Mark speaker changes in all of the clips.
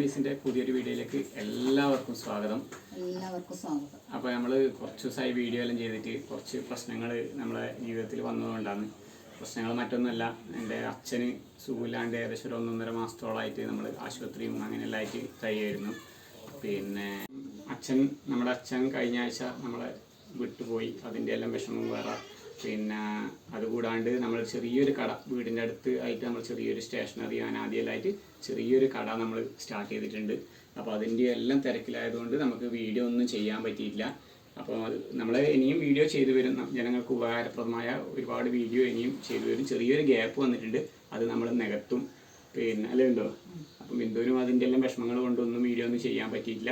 Speaker 1: മീസിന്റെ പുതിയൊരു വീഡിയോയിലേക്ക് എല്ലാവർക്കും സ്വാഗതം.
Speaker 2: എല്ലാവർക്കും സ്വാഗതം.
Speaker 1: അപ്പോൾ നമ്മൾ കുറച്ച് ദിവസമായി വീഡിയോ എല്ലാം ചെയ്തിട്ട് കുറച്ച് പ്രശ്നങ്ങൾ നമ്മളെ ജീവിതത്തിൽ വന്നതുകൊണ്ടാണ്. പ്രശ്നങ്ങൾ മറ്റൊന്നുമല്ല എന്റെ അച്ഛന് സുഖമില്ലാണ്ട് ഏകദേശം ഒരു ഒന്നൊന്നര മാസത്തോളമായിട്ട് നമ്മൾ ആശുപത്രിയും അങ്ങനെയെല്ലാം ആയിട്ട് കഴിയായിരുന്നു പിന്നെ അച്ഛൻ നമ്മുടെ അച്ഛൻ കഴിഞ്ഞ ആഴ്ച നമ്മളെ വിട്ടുപോയി. അതിന്റെ എല്ലാം വിഷമം വേറെ പിന്നെ അതുകൂടാണ്ട് നമ്മൾ ചെറിയൊരു കട വീടിന്റെ അടുത്ത് ആയിട്ട് നമ്മൾ ചെറിയൊരു സ്റ്റേഷനറി ഞാൻ ആദ്യമായിട്ട് ചെറിയൊരു കട നമ്മൾ സ്റ്റാർട്ട് ചെയ്തിട്ടുണ്ട്. അപ്പോൾ അതിന്റെ എല്ലാം തിരക്കിലായതുകൊണ്ട് നമുക്ക് വീഡിയോ ഒന്നും ചെയ്യാൻ പറ്റിയില്ല അപ്പോൾ നമ്മൾ ഇനിയും വീഡിയോ ചെയ്തു വരും. ജനങ്ങൾക്ക് ഉപകാരപ്രദമായ ഒരുപാട് വീഡിയോ ഇനിയും ചെയ്തു വരും. ചെറിയൊരു ഗ്യാപ്പ് വന്നിട്ടുണ്ട്. അത് നമ്മൾ നികത്തും. പിന്നെ അല്ലേ ഉണ്ടോ അപ്പം ബിന്ദുവിനും അതിന്റെ എല്ലാം വിഷമങ്ങൾ കൊണ്ടൊന്നും വീഡിയോ ഒന്നും ചെയ്യാൻ പറ്റിയില്ല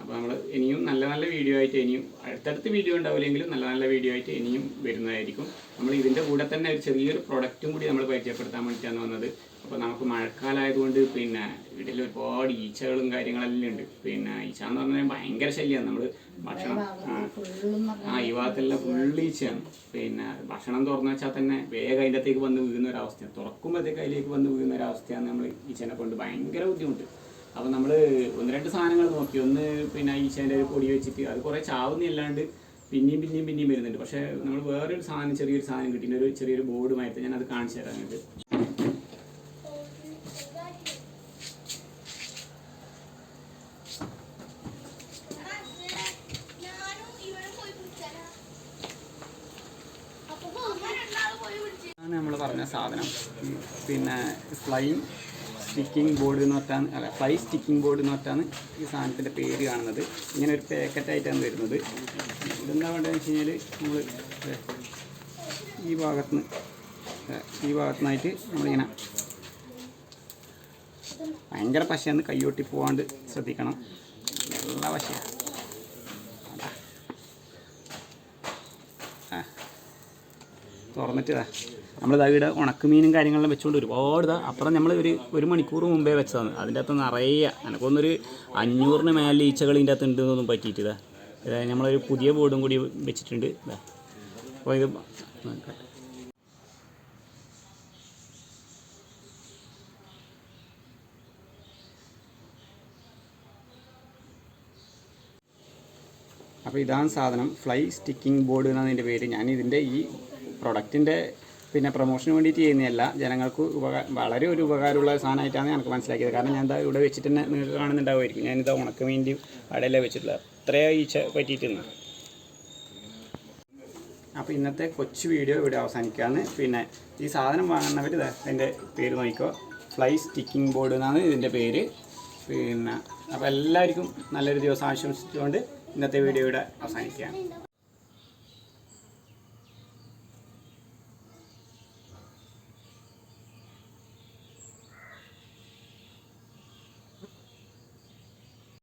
Speaker 1: അപ്പോൾ നമ്മൾ ഇനിയും നല്ല നല്ല വീഡിയോ ആയിട്ട് ഇനിയും അടുത്തടുത്ത് വീഡിയോ ഉണ്ടാവില്ലെങ്കിലും നല്ല നല്ല വീഡിയോ ആയിട്ട് ഇനിയും വരുന്നതായിരിക്കും. നമ്മൾ ഇതിന്റെ കൂടെ തന്നെ ഒരു ചെറിയൊരു പ്രൊഡക്റ്റും കൂടി നമ്മൾ പരിചയപ്പെടുത്താൻ വേണ്ടിയിട്ടാണ് വന്നത്. അപ്പോൾ നമുക്ക് മഴക്കാലമായതുകൊണ്ട് പിന്നെ വീട്ടിൽ ഒരുപാട് ഈച്ചകളും കാര്യങ്ങളെല്ലാം ഉണ്ട്. പിന്നെ ഈച്ച എന്ന് പറഞ്ഞാൽ ഭയങ്കര ശല്യമാണ് നമ്മൾ ഭക്ഷണം ആ ഈ ഭാഗത്തെല്ലാം ഫുള്ള് ഈച്ചയാണ്. പിന്നെ ഭക്ഷണം തുറന്നു വെച്ചാൽ തന്നെ വേഗം അതിന്റെ അകത്തേക്ക് വന്ന് വീഴുന്ന ഒരവസ്ഥയാണ്. തുറക്കുമ്പോഴത്തേക്ക് അതിലേക്ക് വന്ന് വീഴുന്ന ഒരവസ്ഥയാണ് നമ്മൾ ഈച്ചനെ കൊണ്ട് ഭയങ്കര ബുദ്ധിമുട്ട്. അപ്പോൾ നമ്മൾ ഒന്ന് രണ്ട് സാധനങ്ങൾ നോക്കി. ഒന്ന് പിന്നെ ഈശേന്റെ ഒരു പൊടി വെച്ചിട്ട് അത് കുറേ ചാവുന്നില്ലാണ്ട് പിന്നെയും പിന്നെയും പിന്നെയും വരുന്നുണ്ട്. പക്ഷേ നമ്മൾ വേറൊരു സാധനം ചെറിയൊരു സാധനം കിട്ടിയ ഒരു ചെറിയൊരു ബോർഡ് മാറ്റി ഞാൻ അത് കാണിച്ചു തരാനുണ്ട് നമ്മൾ പറഞ്ഞ സാധനം. പിന്നെ ഫ്ലൈ സ്റ്റിക്കിംഗ് ബോർഡ് എന്ന് പറഞ്ഞാണ് അല്ല ഫ്ലൈ സ്റ്റിക്കിംഗ് ബോർഡ് എന്ന് പറഞ്ഞാണ് ഈ സാധനത്തിന്റെ പേര് കാണുന്നത്. ഇങ്ങനെ ഒരു പാക്കറ്റായിട്ടാണ് വരുന്നത്. ഇതെന്താ വേണ്ടതെന്ന് വെച്ച് കഴിഞ്ഞാൽ നമ്മൾ ഈ ഭാഗത്തുനിന്ന് ഈ ഭാഗത്തുനിന്നായിട്ട് നമ്മളിങ്ങനെ ഭയങ്കര പശയാണ് കൈയൊട്ടി പോവാണ്ട് ശ്രദ്ധിക്കണം. നല്ല പശയാണ് അതാ. നമ്മളിതാ ഇവിടെ ഉണക്കുമീനും കാര്യങ്ങളെല്ലാം വെച്ചുകൊണ്ട് ഒരുപാട് ഇതാ അപ്പുറം നമ്മൾ ഒരു ഒരു മണിക്കൂർ മുമ്പേ വെച്ചതാണ്. അതിന്റെ അകത്ത് നിറയെ എനക്കൊന്നൊരു അഞ്ഞൂറിന് മേലെ ഈച്ചകൾ ഇതിന്റെ അകത്ത് ഉണ്ട് എന്നൊന്നും പറ്റിയിട്ട് ഇതാ. ഇതാ നമ്മളൊരു പുതിയ ബോർഡും കൂടി വെച്ചിട്ടുണ്ട്. ഇതാ. അപ്പോൾ ഇത് അപ്പോൾ ഇതാണ് സാധനം. ഫ്ലൈ സ്റ്റിക്കിംഗ് ബോർഡ് എന്നാണ് ഇതിന്റെ പേര്. ഞാൻ ഇതിന്റെ ഈ പ്രൊഡക്റ്റിന്റെ പിന്നെ പ്രൊമോഷന് വേണ്ടിയിട്ട് ചെയ്യുന്നതല്ല. ജനങ്ങൾക്ക് ഉപകാര വളരെ ഒരു ഉപകാരമുള്ള സാധനമായിട്ടാണ് എനിക്ക് മനസ്സിലാക്കിയത്. കാരണം ഞാൻ എന്താ ഇവിടെ വെച്ചിട്ട് തന്നെ നിങ്ങൾക്ക് കാണുന്നുണ്ടാവുമായിരിക്കും. ഞാനിതാ ഉണക്ക് വേണ്ടി അവിടെയല്ലേ വെച്ചിട്ടുള്ളത്. അത്രയോ ഈച്ച പറ്റിയിട്ടുണ്ട് അപ്പോൾ ഇന്നത്തെ കൊച്ചു വീഡിയോ ഇവിടെ അവസാനിക്കുകയാണ്. പിന്നെ ഈ സാധനം വാങ്ങുന്നവർ ഇതാ അതിന്റെ പേര് നോക്കിക്കോ. ഫ്ലൈ സ്റ്റിക്കിംഗ് ബോർഡ് എന്നാണ് ഇതിന്റെ പേര്. പിന്നെ അപ്പോൾ എല്ലാവർക്കും നല്ലൊരു ദിവസം ആശംസിച്ചുകൊണ്ട് ഇന്നത്തെ വീഡിയോ ഇവിടെ അവസാനിക്കുകയാണ്.